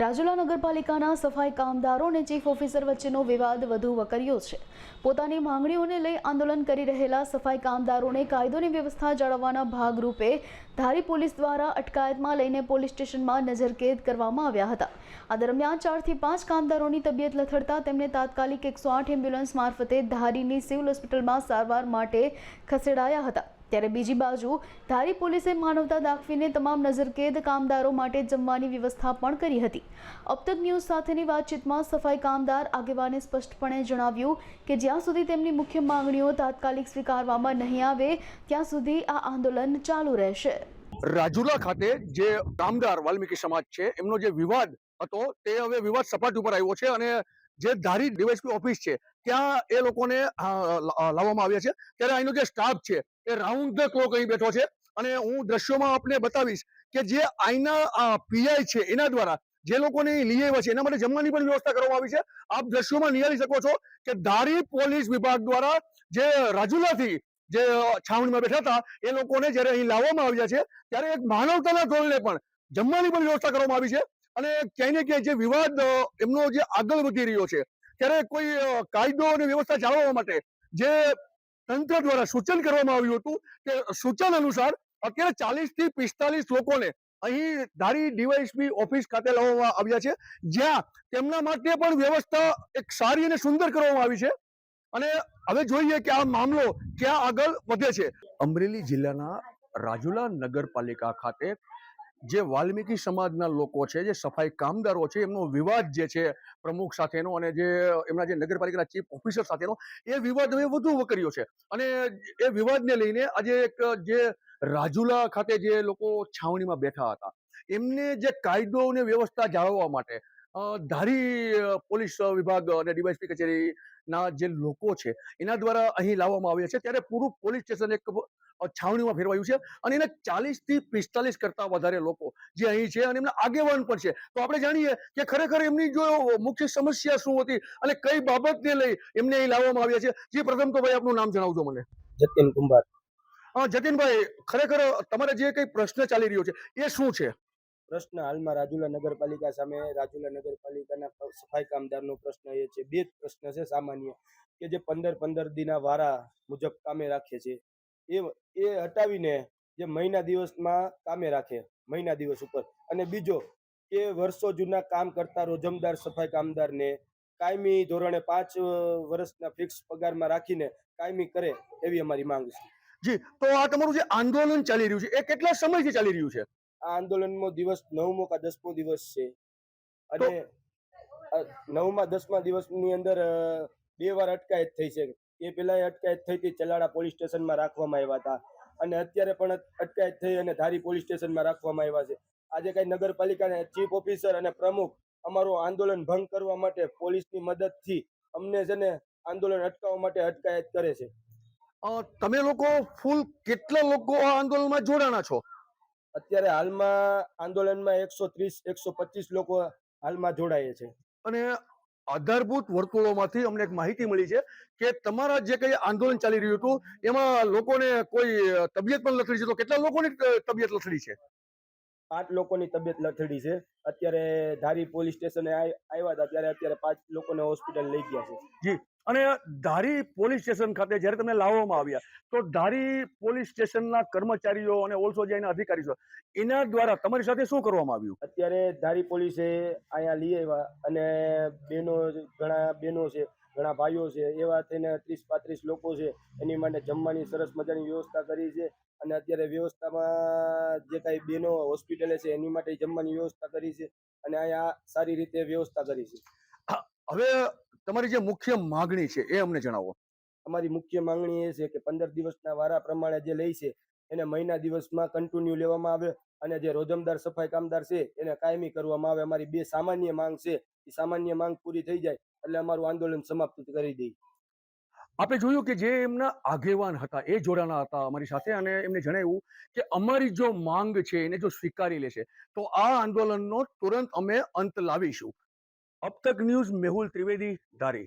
રાજુલા નગરપાલિકાના સફાઈ કામદારો અને ચીફ ઓફિસર વચ્ચેનો વિવાદ વધુ વકર્યો છે. પોતાની માંગણીઓને લઈ આંદોલન કરી રહેલા સફાઈ કામદારોને કાયદોની વ્યવસ્થા જાળવવાના ભાગરૂપે ધારી પોલીસ દ્વારા અટકાયતમાં લઈને પોલીસ સ્ટેશનમાં નજરકેદ કરવામાં આવ્યા હતા. આ દરમિયાન ચારથી પાંચ કામદારોની તબિયત લથડતા તેમને તાત્કાલિક એકસો આઠ એમ્બ્યુલન્સ મારફતે ધારીની સિવિલ હોસ્પિટલમાં સારવાર માટે ખસેડાયા હતા. ત્યારે બીજી બાજુ, ધારી પોલીસે માનવતા દાખવીને તમામ નજરકેદ કામદારો માટે જમવાની વ્યવસ્થા પણ કરી હતી. અબતક ન્યૂઝ સાથેની વાતચીતમાં સફાઈ કામદાર આગેવાને સ્પષ્ટપણે જણાવ્યું કે જ્યાં સુધી તેમની મુખ્ય માંગણીઓ તાત્કાલિક સ્વીકારવામાં નહીં આવે, ત્યાં સુધી આ આંદોલન ચાલુ રહેશે. રાજુલા ખાતે જે કામદાર વાલ્મીકી સમાજ છે, એમનો જે વિવાદ હતો, તે હવે વિવાદ સપાટી ઉપર આવ્યો છે અને જે ધારી ડીવાયસપી ઓફિસ છે, ત્યાં એ લોકોને લાવવામાં આવ્યા છે. ત્યારે અહીંનો જે સ્ટાફ છે એ રાઉન્ડ ધ ક્લોક અહીં બેઠો છે. અને હું દ્રશ્યોમાં આપને બતાવીશ કે જે આઈના પીઆઈ છે, એના દ્વારા જે લોકોને લઈ આવ્યા છે, એના માટે જમવાની પણ વ્યવસ્થા કરવામાં આવી છે. આપ દ્રશ્યોમાં નિહાળી શકો છો કે ધારી પોલીસ વિભાગ દ્વારા જે રાજુલાથી જે છાવણીમાં બેઠા હતા, એ લોકોને જ્યારે અહીં લાવવામાં આવ્યા છે, ત્યારે એક માનવતાના ધોરણે પણ જમવાની પણ વ્યવસ્થા કરવામાં આવી છે. અને ક્યાંય ને ક્યાંય જે વિવાદ એમનો જે આગળ વધી રહ્યો છે, ત્યારે કોઈ કાયદો અને વ્યવસ્થા જાળવવા માટે જે તંત્ર દ્વારા સૂચન કરવામાં આવ્યું હતું કે સૂચન અનુસાર અત્યારે ચાલીસથી પિસ્તાલીસ લોકોને અહીં ધારી ડીવાયસપી ઓફિસ ખાતે લાવવામાં આવ્યા છે. જ્યાં તેમના માટે પણ વ્યવસ્થા એક સારી અને સુંદર કરવામાં આવી છે. અને હવે જોઈએ કે આ મામલો ક્યાં આગળ વધે છે. અમરેલી જિલ્લાના રાજુલા નગરપાલિકા ખાતે જે વાલ્મીકી સમાજના લોકો છે, જે સફાઈ કામદારો છે, એમનો વિવાદ જે છે પ્રમુખ સાથેનો અને જે એમના જે નગરપાલિકાના ચીફ ઓફિસર સાથેનો, એ વિવાદ હવે વધુ વકર્યો છે. અને એ વિવાદને લઈને આજે એક જે રાજુલા ખાતે જે લોકો છાવણીમાં બેઠા હતા, એમને જે કાયદો અને વ્યવસ્થા જાળવવા માટે ધારી પોલીસ વિભાગ અને ડીવાયસપી કચેરીના જે લોકો છે એના દ્વારા અહીં લાવવામાં આવ્યા છે. ત્યારે પૂરું પોલીસ સ્ટેશન એક છાવણીમાં ફેરવાયું છે અને એને ચાલીસથી પિસ્તાલીસ કરતા વધારે લોકો જે અહીં છે અને એમના આગેવાન પણ છે. તો આપણે જાણીએ કે ખરેખર એમની જો મુખ્ય સમસ્યા શું હતી અને કઈ બાબતને લઈ એમને અહીં લાવવામાં આવ્યા છે. જે પ્રથમ તો ભાઈ આપનું નામ જણાવજો મને. જતીન કુંભાર. હા જતીનભાઈ ખરેખર તમારે જે કઈ પ્રશ્ન ચાલી રહ્યો છે એ શું છે? પ્રશ્ન હાલમાં રાજુલા નગરપાલિકા સામે, રાજુલા નગરપાલિકાના સફાઈ કામદારનો પ્રશ્ન એ છે. બે જ પ્રશ્ન છે સામાન્ય, કે જે પંદર પંદર દીના વારા મુજબ કામે રાખે છે. એ એ હટાવીને જે મહિના દિવસમાં કામે રાખે, મહિના દિવસ ઉપર. અને બીજો, કે વર્ષો જૂના કામ કરતા રોજમદાર સફાઈ કામદારને કાયમી ધોરણે પાંચ વર્ષના ફિક્સ પગારમાં રાખીને કાયમી કરે એવી અમારી માંગ છે. જી, તો આ તમારું જે આંદોલન ચાલી રહ્યું છે, એ કેટલા સમયથી ચાલી રહ્યું છે? આ આંદોલનનો દિવસ નવમો કા દસમો દિવસ છે. અને નવમા દસમા દિવસની અંદર બે વાર અટકાયત થઈ છે. એ પહેલા અટકાયત થઈ હતી ચલાડા પોલીસ સ્ટેશનમાં રાખવામાં આવ્યા હતા. અને અત્યારે પણ અટકાયત થઈ અને ધારી પોલીસ સ્ટેશનમાં રાખવામાં આવ્યા છે. આજે કઈ નગરપાલિકાના ચીફ ઓફિસર અને પ્રમુખ અમારું આંદોલન ભંગ કરવા માટે પોલીસની મદદથી અમને છે ને આંદોલન અટકાવવા માટે અટકાયત કરે છે. તમે લોકો ફૂલ કેટલા લોકો આ આંદોલનમાં જોડાણા છો? અત્યારે હાલમાં આંદોલનમાં એકસો ત્રીસ એકસો પચીસ લોકો હાલમાં જોડાય છે. અને આધારભૂત વર્તુળોમાંથી અમને એક માહિતી મળી છે કે તમારા જે કઈ આંદોલન ચાલી રહ્યું હતું એમાં લોકોને કોઈ તબિયત પણ લથડી છે? તો કેટલા લોકોની તબિયત લથડી છે? પાંચ લોકોની તબિયત લથડી છે. અત્યારે ધારી પોલીસ સ્ટેશને આવ્યા હતા ત્યારે અત્યારે પાંચ લોકોને હોસ્પિટલ લઈ ગયા છે. અને ધારી પોલીસ સ્ટેશન ખાતે જ્યારે તમને લાવવામાં આવ્યા તો ધારી પોલીસ સ્ટેશનના કર્મચારીઓ અને ઓલસો જે એના અધિકારી છે એના દ્વારા તમારી સાથે શું કરવામાં આવ્યું? અત્યારે ધારી પોલીસે અહીંયા લઈ આવ્યા અને બેનો ઘણા બેનો છે ઘણા ભાઈઓ છે એવા થઈને ત્રીસ પાંત્રીસ લોકો છે એની માટે જમવાની સરસ મજાની વ્યવસ્થા કરી છે અને અત્યારે વ્યવસ્થામાં જે કાંઈ બેનો હોસ્પિટલે છે એની માટે જમવાની વ્યવસ્થા કરી છે અને અહીંયા સારી રીતે વ્યવસ્થા કરી છે. હવે તમારી જે મુખ્ય માગણી છે એ અમને જણાવો. અમારી મુખ્ય માંગણી એ છે કે પંદર દિવસના વારા પ્રમાણે જે લઈ છે એને મહિના દિવસમાં કન્ટિન્યુ લેવામાં આવે અને જે રોજમદાર સફાઈ કામદાર છે એને કાયમી કરવામાં આવે. અમારી બે સામાન્ય માંગ છે એ સામાન્ય માંગ પૂરી થઈ જાય એટલે અમારું આંદોલન સમાપ્ત કરી દઈ આપણે જોયું કે જે એમના આગેવાન હતા એ જોડાણા હતા અમારી સાથે અને એમને જણાવ્યું કે અમારી જો માંગ છે એને જો સ્વીકારી લેશે તો આ આંદોલનનો તુરંત અમે અંત લાવીશું. અબ तक ન્યૂઝ મેહુલ ત્રિવેદી ધારી.